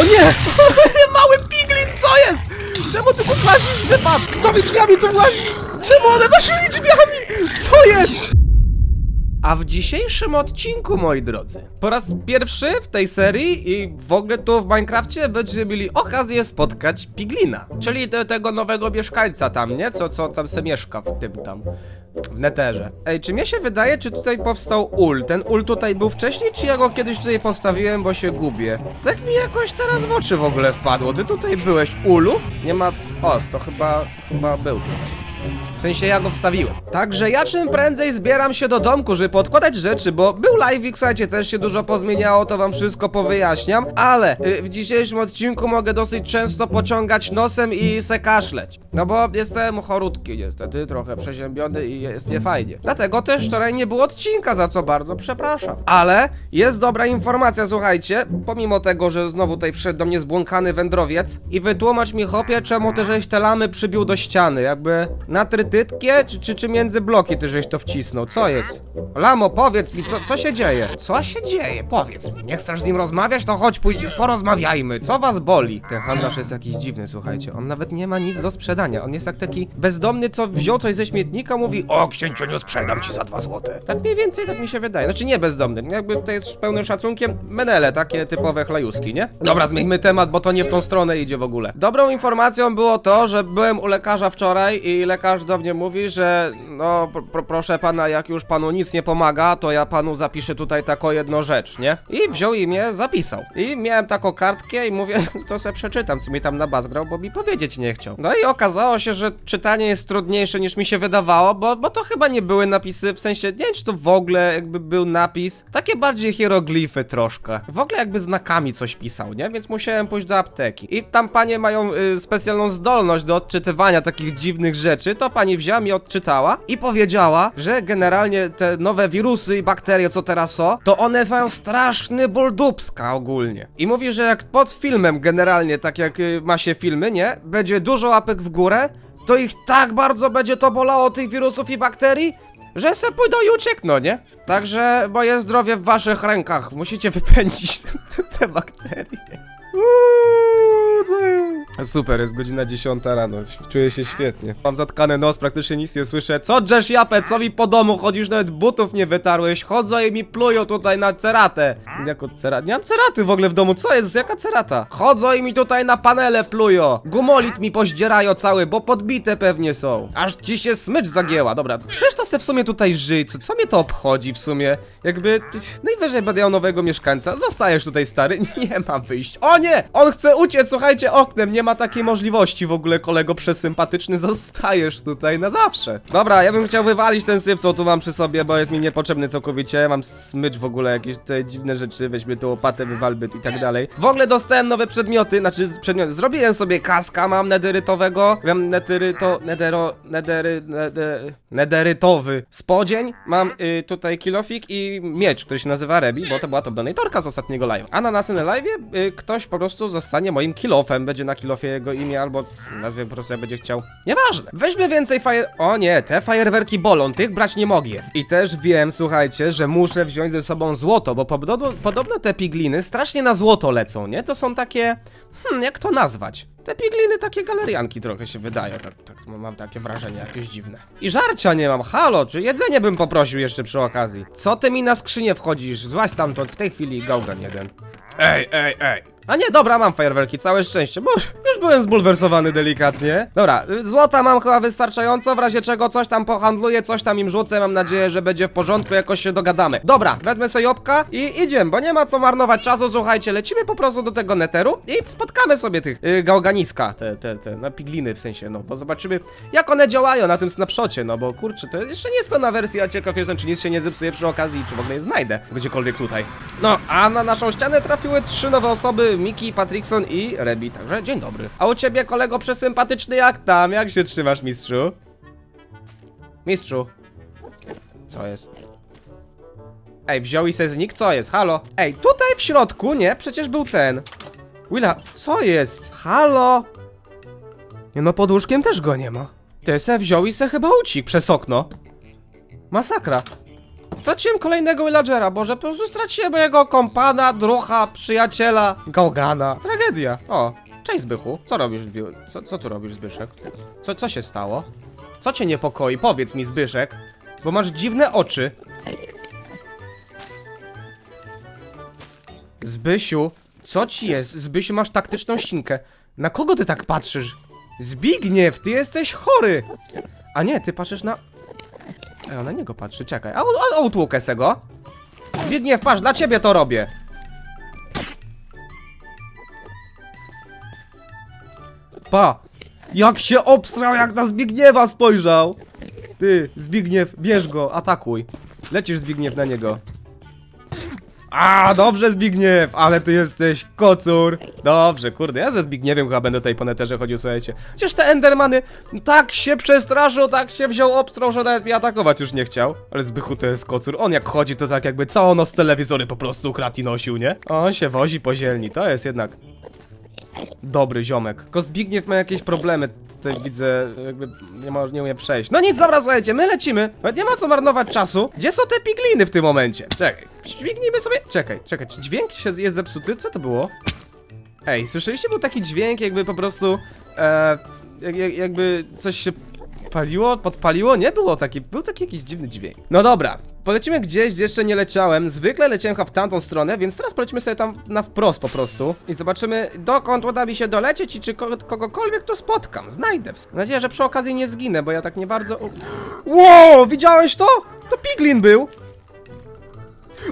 O nie! Mały piglin, co jest? Czemu ty tu włazisz wypad? Kto mi drzwiami tu włazi? Czemu one waszymi drzwiami? Co jest? A w dzisiejszym odcinku, moi drodzy, po raz pierwszy w tej serii i w ogóle tu w Minecrafcie będziemy mieli okazję spotkać Piglina, czyli te, tego nowego mieszkańca tam, nie? Co, co tam se mieszka w tym tam, w neterze. Ej, czy mnie się wydaje, czy tutaj powstał ul? Ten ul tutaj był wcześniej, czy ja go kiedyś tutaj postawiłem, bo się gubię? Tak mi jakoś teraz w oczy w ogóle wpadło. Ty tutaj byłeś, ulu? Nie ma... O, to chyba, chyba był. W sensie ja go wstawiłem. Także ja czym prędzej zbieram się do domku, żeby podkładać rzeczy, bo był live, słuchajcie, też się dużo pozmieniało, to wam wszystko powyjaśniam, ale y, w dzisiejszym odcinku mogę dosyć często pociągać nosem i se kaszleć. No bo jestem chorutki niestety, trochę przeziębiony i jest niefajnie. Dlatego też wczoraj nie było odcinka, za co bardzo przepraszam. Ale jest dobra informacja, słuchajcie, pomimo tego, że znowu tutaj przyszedł do mnie zbłąkany wędrowiec i wytłumacz mi chopie, czemu ty żeś te lamy przybił do ściany, jakby na trytytkie, czy, czy, czy między bloki ty żeś to wcisnął, co jest? Lamo, powiedz mi, co, co się dzieje? Co się dzieje? Powiedz mi, nie chcesz z nim rozmawiać, to chodź, pójdź, porozmawiajmy, co was boli? Ten handlarz jest jakiś dziwny, słuchajcie, on nawet nie ma nic do sprzedania, on jest jak taki bezdomny, co wziął coś ze śmietnika, mówi, o księciuniu, sprzedam ci za dwa złote. Tak mniej więcej, tak mi się wydaje, znaczy nie bezdomny, jakby to jest z pełnym szacunkiem, menele, takie typowe chlajuski, nie? Dobra, zmieńmy temat, bo to nie w tą stronę idzie w ogóle. Dobrą informacją było to, że byłem u lekarza wczoraj i lekarz do mnie mówi, że no pro, proszę pana, jak już panu nic nie pomaga, to ja panu zapiszę tutaj taką jedną rzecz, nie? I wziął i mnie zapisał. I miałem taką kartkę i mówię, to se przeczytam, co mi tam nabazgrał, bo mi powiedzieć nie chciał. No i okazało się, że czytanie jest trudniejsze niż mi się wydawało, bo, bo to chyba nie były napisy, w sensie, nie wiem czy to w ogóle jakby był napis, takie bardziej hieroglify troszkę. W ogóle jakby znakami coś pisał, nie? Więc musiałem pójść do apteki. I tam panie mają y, specjalną zdolność do odczytywania takich dziwnych rzeczy, to pani wzięła mi odczytała i powiedziała, że generalnie te nowe wirusy i bakterie, co teraz są, to one mają straszny ból dupska ogólnie. I mówi, że jak pod filmem generalnie, tak jak y, ma się filmy, nie? Będzie dużo łapek w górę, to ich tak bardzo będzie to bolało tych wirusów i bakterii, że se pójdą i uciekną, nie? Także moje zdrowie w waszych rękach. Musicie wypędzić te, te bakterie. Uuu? Super, jest godzina 10 rano. Czuję się świetnie. Mam zatkany nos, praktycznie nic nie słyszę. Co drzesz japę? Co mi po domu chodzisz? Nawet butów nie wytarłeś. Chodzą i mi plują tutaj na ceratę. Jako cerat? Nie mam ceraty w ogóle w domu. Co jest? Jaka cerata? Chodzą i mi tutaj na panele plują. Gumolit mi poździerają cały, bo podbite pewnie są. Aż ci się smycz zagięła. Dobra, przecież to se w sumie tutaj żyć. Co, co mnie to obchodzi w sumie? Jakby najwyżej będę miał nowego mieszkańca. Zostajesz tutaj stary. Nie mam wyjść. O nie! On chce uciec, słuchajcie, oknem. Nie ma takiej możliwości w ogóle, kolego przesympatyczny. Zostajesz tutaj na zawsze. Dobra, ja bym chciał wywalić ten syf, co tu mam przy sobie, bo jest mi niepotrzebny całkowicie. Mam smycz w ogóle, jakieś te dziwne rzeczy. Weźmy tu łopatę, wywalby i tak dalej. W ogóle dostałem nowe przedmioty, znaczy przedmioty. Zrobiłem sobie kaska, mam nederytowego. Mam nederyto, nedero, nedery, neder, nederytowy spodzień. Mam y, tutaj kilofik i miecz, który się nazywa Rebi, bo to była to donatorka z ostatniego live. A na następnym live y, ktoś po prostu zostanie moim kilofem. Będzie na jego imię, albo nazwie po prostu jak będzie chciał. Nieważne. Weźmy więcej fajer... O nie, te fajerwerki bolą, tych brać nie mogę. I też wiem, słuchajcie, że muszę wziąć ze sobą złoto, bo podobno, podobno te pigliny strasznie na złoto lecą, nie? To są takie... Hmm, jak to nazwać? Te pigliny takie galerianki trochę się wydają, tak, tak mam takie wrażenie, jakieś dziwne. I żarcia nie mam, halo, czy jedzenie bym poprosił jeszcze przy okazji. Co ty mi na skrzynię wchodzisz? Złaź stamtąd, w tej chwili gałgan jeden. Ej, ej, ej. A nie, dobra, mam fajerwerki, całe szczęście, bo już byłem zbulwersowany delikatnie. Dobra, złota mam chyba wystarczająco, w razie czego coś tam pohandluję, coś tam im rzucę, mam nadzieję, że będzie w porządku, jakoś się dogadamy. Dobra, wezmę sobie jobka i idziemy, bo nie ma co marnować czasu, słuchajcie, lecimy po prostu do tego neteru i spotkamy sobie tych y, gałganiska, te, te, te, no pigliny w sensie, no, bo zobaczymy, jak one działają na tym snapshocie, no bo kurczę, to jeszcze nie jest pełna wersja, ciekaw jestem, czy nic się nie zepsuje przy okazji, czy w ogóle je znajdę gdziekolwiek tutaj. No, a na naszą ścianę trafiły trzy nowe osoby, Miki, Patrickson i Rebi, także dzień dobry. A u ciebie, kolego przesympatyczny, jak tam? Jak się trzymasz, mistrzu? Mistrzu. Co jest? Ej, wziął i se znikł? Co jest? Halo? Ej, tutaj w środku, nie? Przecież był ten. Willa, co jest? Halo? Nie no, pod łóżkiem też go nie ma. Ty se wziął i se chyba uciekł przez okno. Masakra. Straciłem kolejnego villagera, Boże, po prostu straciłem mojego kompana, drucha, przyjaciela, gałgana. Tragedia. O, cześć Zbychu. Co robisz, co, co tu robisz, Zbyszek? Co, co się stało? Co cię niepokoi? Powiedz mi, Zbyszek. Bo masz dziwne oczy. Zbysiu, co ci jest? Zbysiu, masz taktyczną ścinkę. Na kogo ty tak patrzysz? Zbigniew, ty jesteś chory! A nie, ty patrzysz na... Ej, on na niego patrzy, czekaj. A, utłukę se go. Zbigniew, patrz, dla ciebie to robię. Pa! Jak się obsrał, jak na Zbigniewa spojrzał! Ty, Zbigniew, bierz go, atakuj. Lecisz Zbigniew na niego. A, dobrze Zbigniew, ale ty jesteś kocur. Dobrze, kurde, ja ze Zbigniewem chyba będę tutaj po neterze chodził, słuchajcie. Chociaż te Endermany tak się przestraszył, tak się wziął obstrą, że nawet mnie atakować już nie chciał. Ale Zbychu to jest kocur, on jak chodzi to tak jakby całą noc telewizory po prostu kradł i nosił, nie? On się wozi po zielni, to jest jednak dobry ziomek. Tylko Zbigniew ma jakieś problemy. Tutaj widzę, jakby nie, ma, nie umie przejść. No nic, dobra, słuchajcie, my lecimy. Nawet nie ma co marnować czasu. Gdzie są te pigliny w tym momencie? Czekaj, dźwignijmy sobie. Czekaj, czekaj, czy dźwięk się jest zepsuty? Co to było? Ej, słyszeliście? Był taki dźwięk, jakby po prostu. E, jak, jakby coś się paliło, podpaliło? Nie było taki. Był taki jakiś dziwny dźwięk. No dobra, polecimy gdzieś, gdzie jeszcze nie leciałem. Zwykle leciałem chyba w tamtą stronę, więc teraz polecimy sobie tam na wprost po prostu. I zobaczymy, dokąd uda mi się dolecieć i czy ko kogokolwiek tu spotkam. Znajdę. Mam nadzieję, że przy okazji nie zginę, bo ja tak nie bardzo. Wow, widziałeś to? To Piglin był.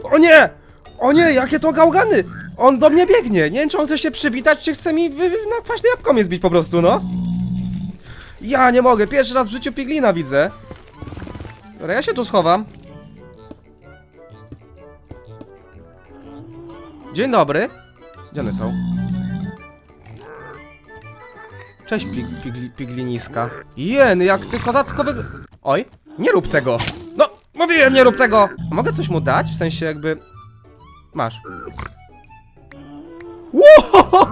O nie! O nie, jakie to gałgany! On do mnie biegnie. Nie wiem, czy on chce się przywitać, czy chce mi na kwaśne jabłko mnie zbić po prostu, no. Ja nie mogę, pierwszy raz w życiu piglina widzę. Dobra, ja się tu schowam. Dzień dobry. Gdzie one są? Cześć, pig, pigli, pigliniska. Jen, jak ty kozacko wyg... Oj, nie rób tego. No, mówiłem, nie rób tego. A mogę coś mu dać? W sensie jakby... Masz. Wow!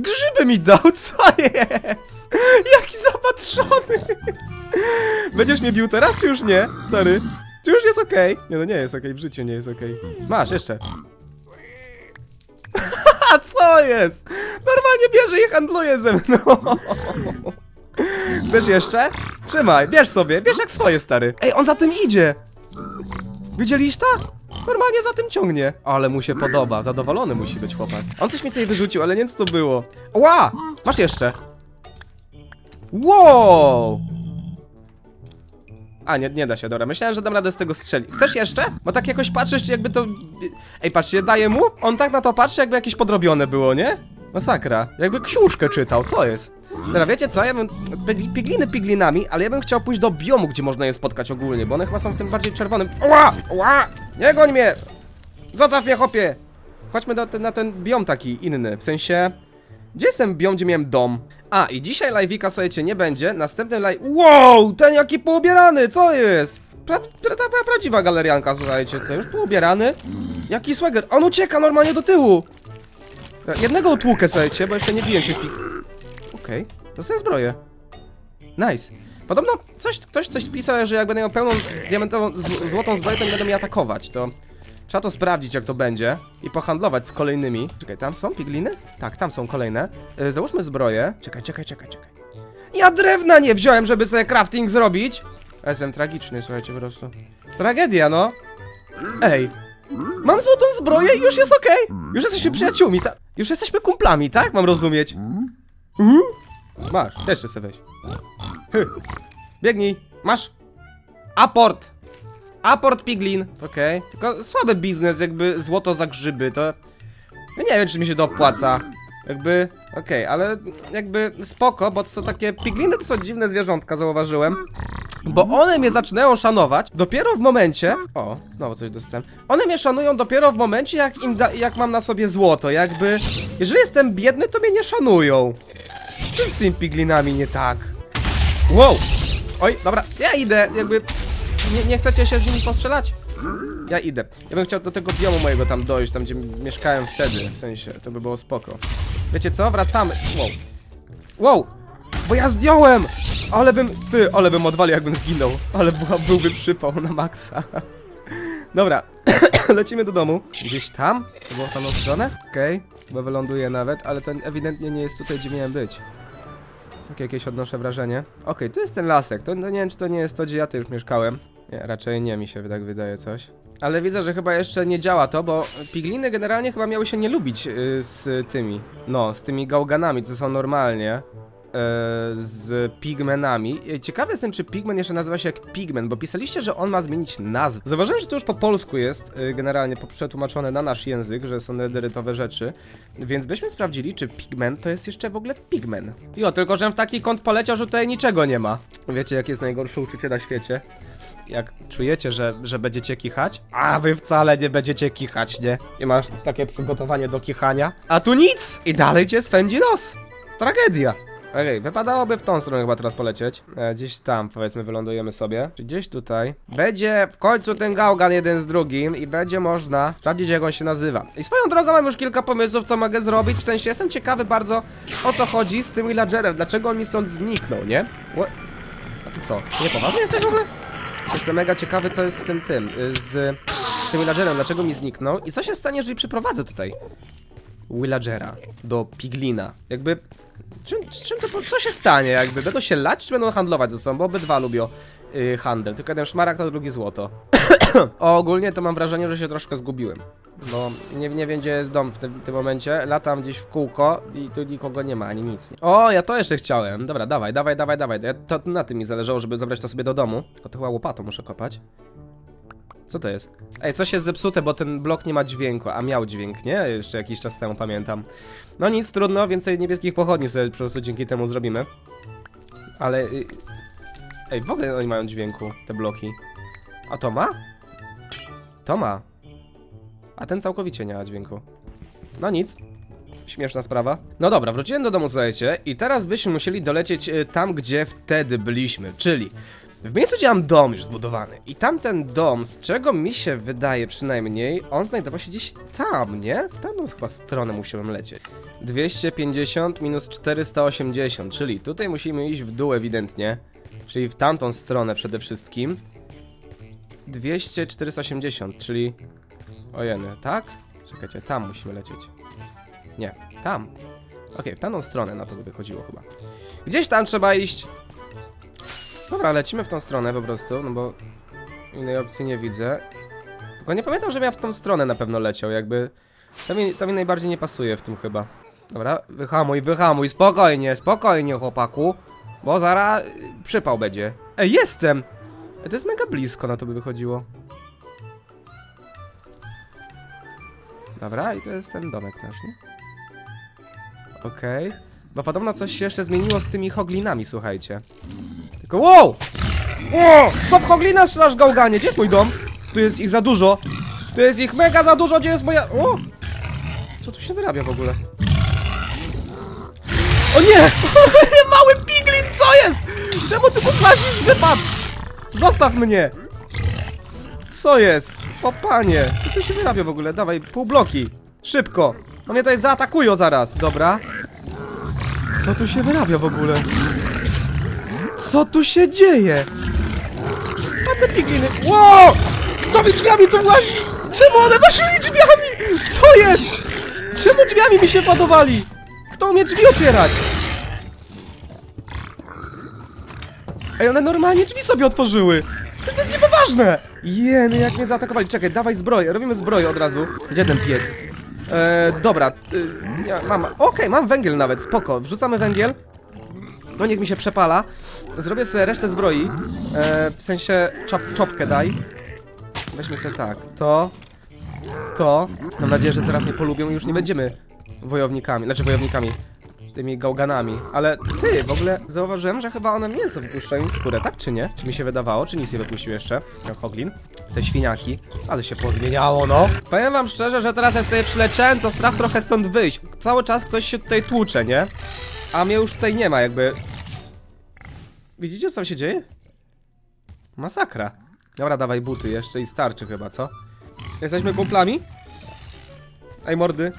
Grzyby mi dał, co jest? Jaki zapatrzony! Będziesz mnie bił teraz, czy już nie, stary? Czy już jest okej? Nie no, nie jest okej, w życiu nie jest okej. Masz, jeszcze. A co jest? Normalnie bierze i handluje ze mną. Chcesz jeszcze? Trzymaj, bierz sobie, bierz jak swoje, stary. Ej, on za tym idzie! Widzieliście to? Normalnie za tym ciągnie. Ale mu się podoba, zadowolony musi być chłopak. On coś mi tutaj wyrzucił, ale nie wiem co to było. Ła! Masz jeszcze. Wow! A, nie, nie da się, dobra. Myślałem, że dam radę z tego strzelić. Chcesz jeszcze? Bo tak jakoś patrzysz, jakby to... Ej, patrzcie, daję mu, on tak na to patrzy, jakby jakieś podrobione było, nie? Masakra. Jakby książkę czytał, co jest? Dobra, wiecie co? Ja bym... pigli- Pigliny piglinami, ale ja bym chciał pójść do biomu, gdzie można je spotkać ogólnie, bo one chyba są w tym bardziej czerwonym... Ła! Ła! Nie goń mnie! Zostaw mnie, chłopie! Chodźmy do, na ten biom taki inny, w sensie... Gdzie jestem biom, gdzie miałem dom? A, i dzisiaj live'ika, słuchajcie, nie będzie. Następny live... Wow! Ten jaki poubierany, co jest? Pra, pra, pra, pra, prawdziwa galerianka, słuchajcie, to już poubierany. Jaki swagger? On ucieka normalnie do tyłu! Jednego utłukę, słuchajcie, bo jeszcze nie biłem się z Okej, dostaję zbroję. Nice. Podobno coś, ktoś coś pisał, że jak będę miał pełną diamentową, złotą zbroję, to nie będą mnie atakować, to... Trzeba to sprawdzić, jak to będzie i pohandlować z kolejnymi. Czekaj, tam są pigliny? Tak, tam są kolejne. Yy, załóżmy zbroję. Czekaj, czekaj, czekaj, czekaj. Ja drewna nie wziąłem, żeby sobie crafting zrobić! Jestem tragiczny, słuchajcie, po prostu. Tragedia, no. Ej. Mam złotą zbroję i już jest okej. Już jesteśmy przyjaciółmi, tak? Już jesteśmy kumplami, tak? Mam rozumieć. Mhm. Masz, jeszcze sobie weź. Hy. Biegnij. Masz. Aport. Aport Piglin, okej. Tylko słaby biznes, jakby złoto za grzyby, to... Ja nie wiem, czy mi się to opłaca. Jakby, okej, ale jakby spoko, bo to są takie... Pigliny to są dziwne zwierzątka, zauważyłem. Bo one mnie zaczynają szanować dopiero w momencie... O, znowu coś dostałem. One mnie szanują dopiero w momencie, jak im da... jak mam na sobie złoto, jakby... Jeżeli jestem biedny, to mnie nie szanują. Co z tymi piglinami nie tak? Wow! Oj, dobra, ja idę, jakby... Nie, nie chcecie się z nimi postrzelać? Ja idę. Ja bym chciał do tego biomu mojego tam dojść, tam gdzie mieszkałem wtedy, w sensie, to by było spoko. Wiecie co? Wracamy. Wow. Wow! Bo ja zdjąłem! Ale bym, ty, ale bym odwalił jakbym zginął. Ale była, byłby przypał na maksa. Dobra, lecimy do domu. Gdzieś tam? To było w tamtą stronę? Okej, bo wyląduję nawet, ale to ewidentnie nie jest tutaj, gdzie miałem być. Takie jakieś odnoszę wrażenie. Okej, tu jest ten lasek. To, to nie wiem, czy to nie jest to, gdzie ja tu już mieszkałem. Nie, raczej nie, mi się tak wydaje coś. Ale widzę, że chyba jeszcze nie działa to, bo pigliny generalnie chyba miały się nie lubić y, z tymi, no, z tymi gałganami, co są normalnie. Y, Z pigmenami. Y, Ciekawy jestem, czy pigmen jeszcze nazywa się jak pigmen, bo pisaliście, że on ma zmienić nazwę. Zauważyłem, że to już po polsku jest y, generalnie przetłumaczone na nasz język, że są nederytowe rzeczy, więc byśmy sprawdzili, czy pigmen to jest jeszcze w ogóle pigmen. Jo, tylko że w taki kąt poleciał, że tutaj niczego nie ma. Wiecie, jakie jest najgorsze uczucie na świecie? jak czujecie, że, że będziecie kichać, a wy wcale nie będziecie kichać, nie? I masz takie przygotowanie do kichania, a tu nic! I dalej cię swędzi nos! Tragedia! Okej, wypadałoby w tą stronę chyba teraz polecieć. E, gdzieś tam, powiedzmy, wylądujemy sobie. Czy gdzieś tutaj. Będzie w końcu ten gałgan jeden z drugim i będzie można sprawdzić, jak on się nazywa. I swoją drogą mam już kilka pomysłów, co mogę zrobić. W sensie, jestem ciekawy bardzo, o co chodzi z tym villagerem. Dlaczego on mi stąd zniknął, nie? What? A ty co? Nie poważnie jesteś w ogóle? Jestem mega ciekawy, co jest z tym tym, y, z tym villagerem, dlaczego mi zniknął i co się stanie, jeżeli przyprowadzę tutaj villagera do piglina. Jakby, czym, czym to, co się stanie jakby? Będą się lać, czy będą handlować ze sobą? Bo obydwa lubią y, handel, tylko jeden szmaragd, a drugi złoto. Ogólnie to mam wrażenie, że się troszkę zgubiłem. Bo nie, nie wiem, gdzie jest dom w tym, tym momencie. Latam gdzieś w kółko i tu nikogo nie ma, ani nic. O, ja to jeszcze chciałem. Dobra, dawaj, dawaj, dawaj, dawaj. Ja, to na tym mi zależało, żeby zabrać to sobie do domu. Tylko to chyba łopatą muszę kopać. Co to jest? Ej, coś jest zepsute, bo ten blok nie ma dźwięku, a miał dźwięk, nie? Jeszcze jakiś czas temu pamiętam. No nic, trudno, więcej niebieskich pochodni sobie po prostu dzięki temu zrobimy. Ale... y, Ej, w ogóle oni mają dźwięku, te bloki. A to ma? To ma. A ten całkowicie nie ma dźwięku. No nic. Śmieszna sprawa. No dobra, wróciłem do domu, słuchajcie, i teraz byśmy musieli dolecieć y, tam, gdzie wtedy byliśmy, czyli w miejscu, gdzie mam dom już zbudowany. I tamten dom, z czego mi się wydaje przynajmniej, on znajdował się gdzieś tam, nie? W tamtą chyba stronę musiałem lecieć. 250 minus 480, czyli tutaj musimy iść w dół ewidentnie. Czyli w tamtą stronę przede wszystkim. 200, 480, czyli... Ojeny, tak? Czekajcie, tam musimy lecieć. Nie, tam. Okej, w tamtą stronę na to by wychodziło chyba. Gdzieś tam trzeba iść. Dobra, lecimy w tą stronę po prostu, no bo innej opcji nie widzę. Tylko nie pamiętam, żebym ja w tą stronę na pewno leciał, jakby... To mi, to mi najbardziej nie pasuje w tym chyba. Dobra, wyhamuj, wyhamuj, spokojnie, spokojnie chłopaku. Bo zaraz y, przypał będzie. Ej, jestem! Ej, to jest mega blisko, na to by wychodziło. Dobra, i to jest ten domek nasz, nie? Okej. Bo podobno coś się jeszcze zmieniło z tymi hoglinami, słuchajcie. Wow! O! Co w hoglina strzelasz gałganie? Gdzie jest mój dom? Tu jest ich za dużo. Tu jest ich mega za dużo, gdzie jest moja... O! Co tu się wyrabia w ogóle? O nie! Mały piglin, co jest? Czemu ty flash wypadł? Zostaw mnie! Co jest? O panie, co tu się wyrabia w ogóle? Dawaj, pół bloki. Szybko. No mnie tutaj zaatakują zaraz, dobra. Co tu się wyrabia w ogóle? Co tu się dzieje? A te pigliny... Wow! Kto mi drzwiami tu włazi? Czemu one waszymi drzwiami? Co jest? Czemu drzwiami mi się padowali? Kto umie drzwi otwierać? Ej, one normalnie drzwi sobie otworzyły. To, jest niepoważne! Jeny, jak mnie zaatakowali. Czekaj, dawaj zbroję. Robimy zbroję od razu. Gdzie ten piec? E, dobra, y, ja mam... Okej, mam węgiel nawet, spoko. Wrzucamy węgiel. No niech mi się przepala. Zrobię sobie resztę zbroi. E, w sensie czop, czopkę daj. Weźmy sobie tak. To. To. Mam nadzieję, że zaraz mnie polubią i już nie będziemy wojownikami. Znaczy wojownikami. Tymi gałganami. Ale ty, w ogóle zauważyłem, że chyba one mięso wypuszczają im skórę, tak czy nie? Czy mi się wydawało? Czy nic nie wypuścił jeszcze? Jak Hoglin. Te świniaki. Ale się pozmieniało, no. Powiem wam szczerze, że teraz jak tutaj przyleciałem, to strach trochę stąd wyjść. Cały czas ktoś się tutaj tłucze, nie? A mnie już tutaj nie ma, jakby. Widzicie, co się dzieje? Masakra. Dobra, dawaj buty jeszcze i starczy chyba, co? Jesteśmy kumplami? Ej, mordy.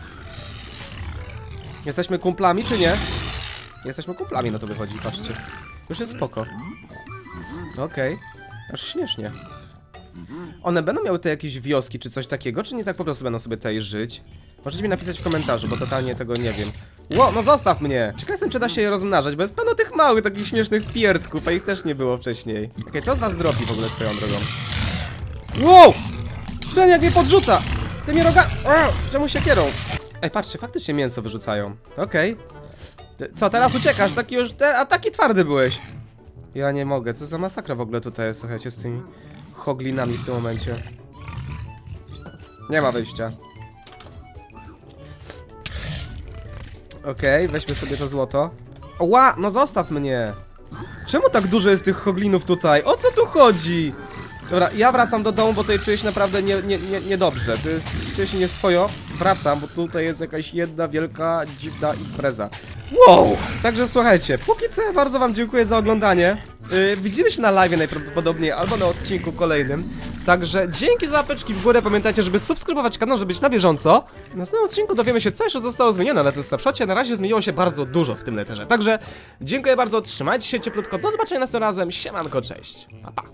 Jesteśmy kumplami, czy nie? Jesteśmy kumplami, no to wychodzi, patrzcie. Już jest spoko. Okej. Aż śmiesznie. One będą miały te jakieś wioski czy coś takiego, czy nie tak po prostu będą sobie tutaj żyć? Możecie mi napisać w komentarzu, bo totalnie tego nie wiem. Ło, no zostaw mnie! Ciekaw jestem, czy da się je rozmnażać, bo jest pełno tych małych, takich śmiesznych pierdków, a ich też nie było wcześniej. Okej, co z was dropi w ogóle swoją drogą? Wow! Ten jak mnie podrzuca! Ty mnie roga... Czemu się kierą? Ej, patrzcie, faktycznie mięso wyrzucają. Okej. Ty- Co, teraz uciekasz? Taki już... Te, a taki twardy byłeś. Ja nie mogę, co za masakra w ogóle tutaj słuchajcie, z tymi hoglinami w tym momencie. Nie ma wyjścia. Okej, weźmy sobie to złoto. Ła, no zostaw mnie! Czemu tak dużo jest tych hoglinów tutaj? O co tu chodzi? Dobra, ja wracam do domu, bo tutaj czuję się naprawdę nie, nie, nie, niedobrze. To jest, czuję się nieswojo. Wracam, bo tutaj jest jakaś jedna wielka, dziwna impreza. Wow! Także słuchajcie, póki co bardzo wam dziękuję za oglądanie. Yy, widzimy się na live najprawdopodobniej, albo na odcinku kolejnym. Także dzięki za łapeczki w górę, pamiętajcie, żeby subskrybować kanał, żeby być na bieżąco. W następnym odcinku dowiemy się, co jeszcze zostało zmienione na tym snapshocie. Na razie zmieniło się bardzo dużo w tym letterze. Także dziękuję bardzo, trzymajcie się cieplutko, do zobaczenia następnym razem, siemanko, cześć, pa pa.